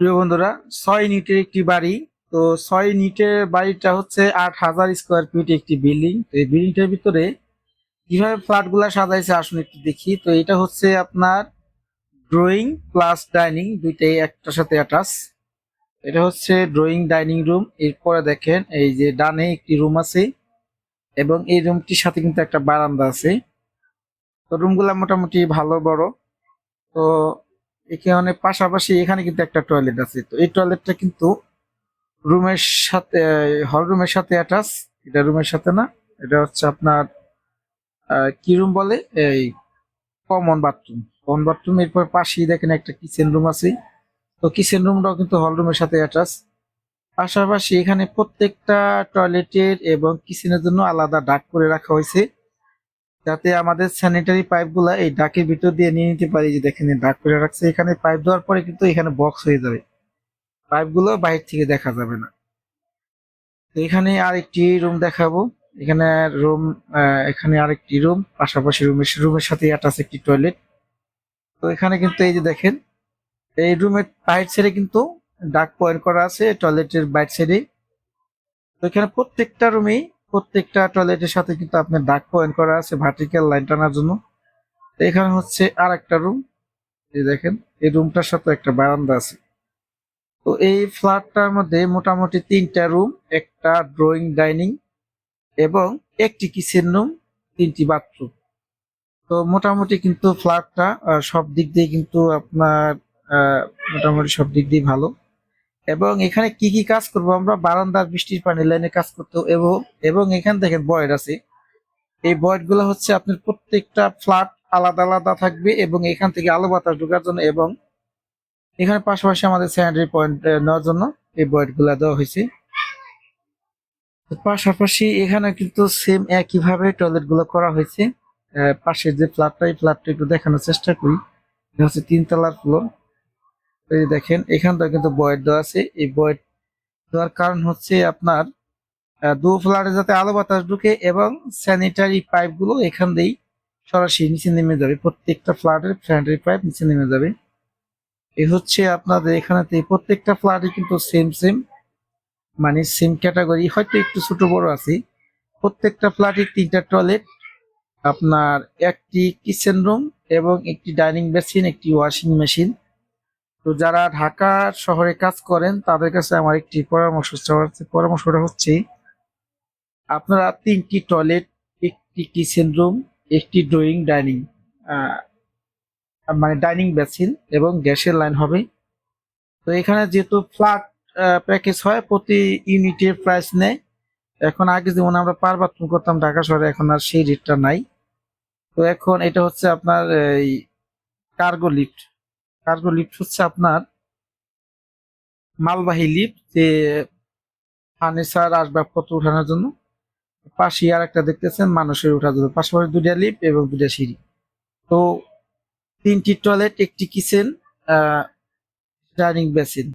প্রিয় বন্ধুরা, ছয় ইউনিটের একটি বাড়ি। তো ছয় ইউনিটের বাড়িটা হচ্ছে আট হাজার স্কোয়ার ফিট একটি বিল্ডিং তো এই বিল্ডিংটার ভিতরে কীভাবে ফ্ল্যাটগুলা সাজাইছে আসুন একটু দেখি। তো এটা হচ্ছে আপনার ড্রয়িং প্লাস ডাইনিং দুইটাই একটার সাথে অ্যাটাচ এটা হচ্ছে ড্রয়িং ডাইনিং রুম এরপরে দেখেন এই যে ডানে একটি রুম আছে এবং এই রুমটির সাথে কিন্তু একটা বারান্দা আছে। তো রুমগুলা মোটামুটি ভালো বড়। তো এখানে পাশাপাশি এখানে কিন্তু একটা টয়লেট আছে। তো এই টয়লেটটা কিন্তু রুমের সাথে হল রুমের সাথে অ্যাটাচ এটা রুমের সাথে না, এটা হচ্ছে আপনার কি রুম বলে? এই কমন বাথরুম কমন বাথরুম এরপর পাশেই দেখেন একটা কিচেন রুম আছে। তো কিচেন রুমটাও কিন্তু হল রুমের সাথে অ্যাটাচ পাশাপাশি এখানে প্রত্যেকটা টয়লেটের এবং কিচেনের জন্য আলাদা ডাক করে রাখা হয়েছে। যাতে আমাদের স্যানিটারি পাইপগুলা এই ডাকের ভিতর দিয়ে নিয়ে নিতে পারি। যে দেখেন ডাক করে রাখছে। এখানে পাইপ দেওয়ার পরে কিন্তু এখানে বক্স হয়ে যাবে। পাইপগুলো বাইরে থেকে দেখা যাবে না। তো এখানে আরেকটি রুম দেখাবো। এখানে রুম এখানে আরেকটি রুম পাশাপাশি রুমের রুমের সাথে অ্যাটাচ একটি টয়লেট তো এখানে কিন্তু এই যে দেখেন, এই রুমের বাইর সাইডে কিন্তু ডাক পয়েন্ট করা আছে টয়লেটের বাইর সাইডে তো এখানে প্রত্যেকটা রুমেই প্রত্যেকটা টয়লেটের সাথে কিন্তু আপনার ডাক পয়েন্ট করা আছে ভার্টিক্যাল লাইন টানার জন্য। এখানে হচ্ছে আর একটা রুম এই দেখেন, এই রুমটার সাথে একটা বারান্দা আছে। তো এই ফ্ল্যাটটার মধ্যে মোটামুটি তিনটা রুম একটা ড্রয়িং ডাইনিং এবং একটি কিচেন রুম তিনটি বাথরুম তো মোটামুটি কিন্তু ফ্ল্যাটটা সব দিক দিয়ে কিন্তু আপনার মোটামুটি সব দিক দিয়ে ভালো। এবং এখানে কি কি কাজ করব? আমরা বারান্দার বৃষ্টির পানি লাইনে কাজ করতে এবং এবং এখান থেকে বয়েড আছে। এই বয়েডগুলো হচ্ছে আপনার প্রত্যেকটা ফ্ল্যাট আলাদা আলাদা থাকবে এবং এখান থেকে আলো বাতাস ঢোকার জন্য এবং এখানে পাশাপাশি আমাদের স্যানিটারি পয়েন্ট নেওয়ার জন্য এই বয়েডগুলা দেওয়া হয়েছে। পাশাপাশি এখানে কিন্তু সেম একইভাবে টয়লেটগুলো করা হয়েছে। পাশের যে ফ্ল্যাটটা এই ফ্ল্যাটটা একটু দেখানোর চেষ্টা করি। হচ্ছে তিনতলার ফ্লোর এই দেখেন এখানটা কিন্তু বয়েড দেওয়া আছে। এই বয়েড দেওয়ার কারণ হচ্ছে আপনার দু ফ্ল্যাটে যাতে আলো বাতাস ঢুকে এবং স্যানিটারি পাইপগুলো এখান দিয়েই সরাসরি নিচে নেমে যাবে। প্রত্যেকটা ফ্ল্যাটের স্যানিটারি পাইপ নিচে নেমে যাবে। এই হচ্ছে আপনাদের এখানেতে প্রত্যেকটা ফ্ল্যাটে কিন্তু সেম সেম মানে সেম ক্যাটাগরি হয়তো একটু ছোট বড় আছে। প্রত্যেকটা ফ্ল্যাটে তিনটা টয়লেট আপনার একটি কিচেন রুম এবং একটি ডাইনিং বেসিন একটি ওয়াশিং মেশিন তো যারা ঢাকা শহরে কাজ করেন, তাদের কাছে আমার একটি পরামর্শ পরামর্শটা হচ্ছে, আপনারা তিনটি টয়লেট একটি কিচেন রুম একটি ড্রয়িং ডাইনিং মানে ডাইনিং বেসিন এবং গ্যাসের লাইন হবে। তো এখানে যেহেতু ফ্ল্যাট প্যাকেজ হয়, প্রতি ইউনিটের প্রাইস নেয়। এখন আগে যেমন আমরা পার বাথরুম করতাম ঢাকা শহরে, এখন আর সেই রেটটা নাই। তো এখন এটা হচ্ছে আপনার এই কার্গো লিফট কার্গো লিফট হচ্ছে আপনার মালবাহী লিফট যে ফার্নিচার আসবাবপত্র উঠানোর জন্য। পাশে আর একটা দেখতেছেন, মানুষের ওঠার জন্য। পাশাপাশি দুটা লিফট এবং দুটা সিঁড়ি। তো তিনটি টয়লেট একটি কিচেন ডাইনিং বেসিন